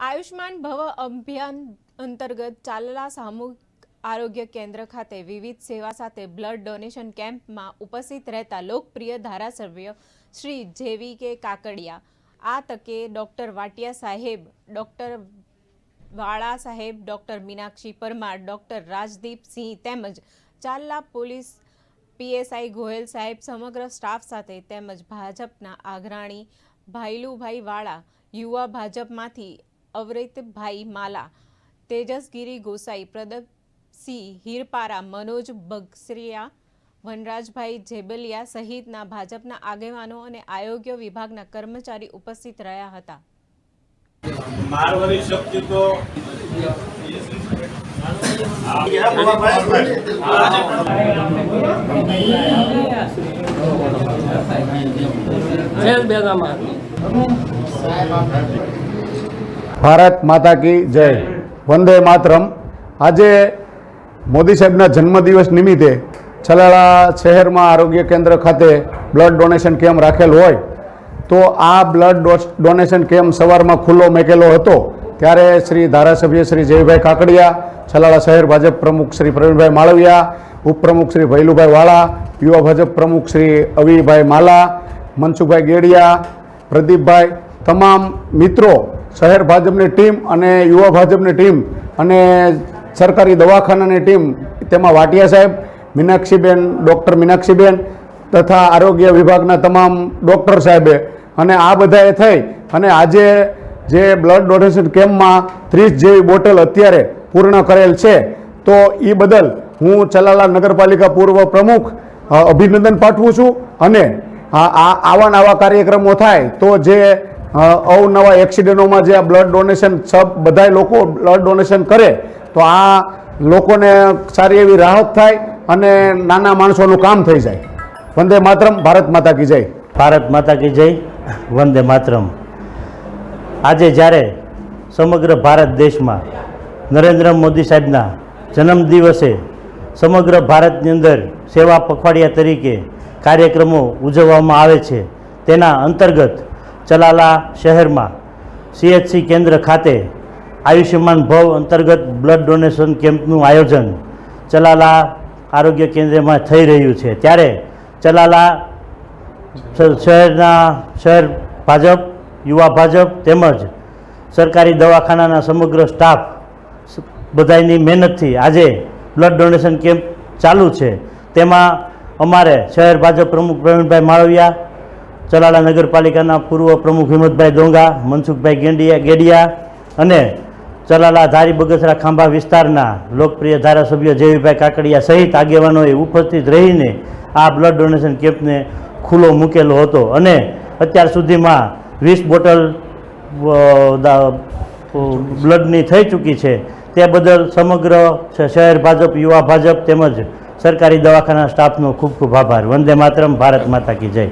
આયુષ્માન ભવ અભિયાન અંતર્ગત ચાલલા સામૂહિક આરોગ્ય કેન્દ્ર ખાતે વિવિધ સેવા સાથે બ્લડ ડોનેશન કેમ્પમાં ઉપસ્થિત રહેતા લોકપ્રિય ધારાસભ્ય શ્રી જેવી કે કાકડિયા. આ તકે ડોક્ટર વાટિયા સાહેબ, ડોક્ટર વાળા સાહેબ, ડોક્ટર મીનાક્ષી પરમાર, ડોક્ટર રાજદીપસિંહ તેમજ ચાલલા પોલીસ પીએસઆઈ ગોયલ સાહેબ સમગ્ર સ્ટાફ સાથે તેમજ ભાજપના આગ્રાણી ભાઈલુભાઈ વાળા યુવા ભાજપમાંથી અવરિતભાઈ માલા તેજસગીરી ગોસાઈ પ્રદપસિંહ હીરપારા મનોજ બગસરિયા વનરાજભાઈ જેબલિયા સહિતના ભાજપના આગેવાનો અને આયોગ્ય વિભાગના કર્મચારી ઉપસ્થિત રહ્યા હતા. મારવાડી શક્તિ તો બેગામાં ભારત માતા કી જય. વંદે માતરમ. આજે મોદી સાહેબના જન્મદિવસ નિમિત્તે છલાળા શહેરમાં આરોગ્ય કેન્દ્ર ખાતે બ્લડ ડોનેશન કેમ્પ રાખેલ હોય, તો આ બ્લડ ડોનેશન કેમ્પ સવારમાં ખુલ્લો મેકેલો હતો. ત્યારે શ્રી ધારાસભ્ય શ્રી જયભાઈ કાકડિયા છલાળા શહેર ભાજપ પ્રમુખ શ્રી પ્રવીણભાઈ માળવિયા, ઉપપ્રમુખ શ્રી ભૈલુભાઈ વાળા, યુવા ભાજપ પ્રમુખ શ્રી અવિભાઈ માલા, મનસુખભાઈ ગેડિયા, પ્રદીપભાઈ, તમામ મિત્રો શહેર ભાજપની ટીમ અને યુવા ભાજપની ટીમ અને સરકારી દવાખાનાની ટીમ, તેમાં વાટિયા સાહેબ, મીનાક્ષીબેન, ડૉક્ટર મીનાક્ષીબેન તથા આરોગ્ય વિભાગના તમામ ડૉક્ટર સાહેબે. અને આ બધાએ થઈ અને આજે જે બ્લડ ડોનેશન કેમ્પમાં ત્રીસ જેવી બોટલ અત્યારે પૂર્ણ કરેલ છે, તો એ બદલ હું ચલાલા નગરપાલિકા પૂર્વ પ્રમુખ અભિનંદન પાઠવું છું. અને આવા નવા કાર્યક્રમો થાય તો જે અવનવા એક્સિડન્ટોમાં જે આ બ્લડ ડોનેશન સબ બધાય લોકો બ્લડ ડોનેશન કરે, તો આ લોકોને સારી એવી રાહત થાય અને નાના માણસોનું કામ થઈ જાય. વંદે માતરમ, ભારત માતા કી જય. ભારત માતા કી જય, વંદે માતરમ. આજે જ્યારે સમગ્ર ભારત દેશમાં નરેન્દ્ર મોદી સાહેબના જન્મદિવસે સમગ્ર ભારતની અંદર સેવા પખવાડિયા તરીકે કાર્યક્રમો ઉજવવામાં આવે છે, તેના અંતર્ગત ચલાલા શહેરમાં સીએચસી કેન્દ્ર ખાતે આયુષ્યમાન ભવ અંતર્ગત બ્લડ ડોનેશન કેમ્પનું આયોજન ચલાલા આરોગ્ય કેન્દ્રમાં થઈ રહ્યું છે. ત્યારે ચલાલા શહેરના, શહેર ભાજપ, યુવા ભાજપ તેમજ સરકારી દવાખાનાના સમગ્ર સ્ટાફ બધાની મહેનતથી આજે બ્લડ ડોનેશન કેમ્પ ચાલુ છે. તેમાં અમારે શહેર ભાજપ પ્રમુખ પ્રવીણભાઈ માળવિયા ચલાલા નગરપાલિકાના પૂર્વ પ્રમુખ હિંમતભાઈ ડોંગા મનસુખભાઈ ગેંડિયા, ગેડિયા અને ચલાલા ધારી બગસરા ખાંભા વિસ્તારના લોકપ્રિય ધારાસભ્ય જેવીભાઈ કાકડિયા સહિત આગેવાનોએ ઉપસ્થિત રહીને આ બ્લડ ડોનેશન કેમ્પને ખુલ્લો મૂકેલો હતો. અને અત્યાર સુધીમાં વીસ બોટલ બ્લડની થઈ ચૂકી છે. તે બદલ સમગ્ર શહેર ભાજપ, યુવા ભાજપ તેમજ સરકારી દવાખાના સ્ટાફનો ખૂબ ખૂબ આભાર. વંદે માતરમ, ભારત માતા કી જય.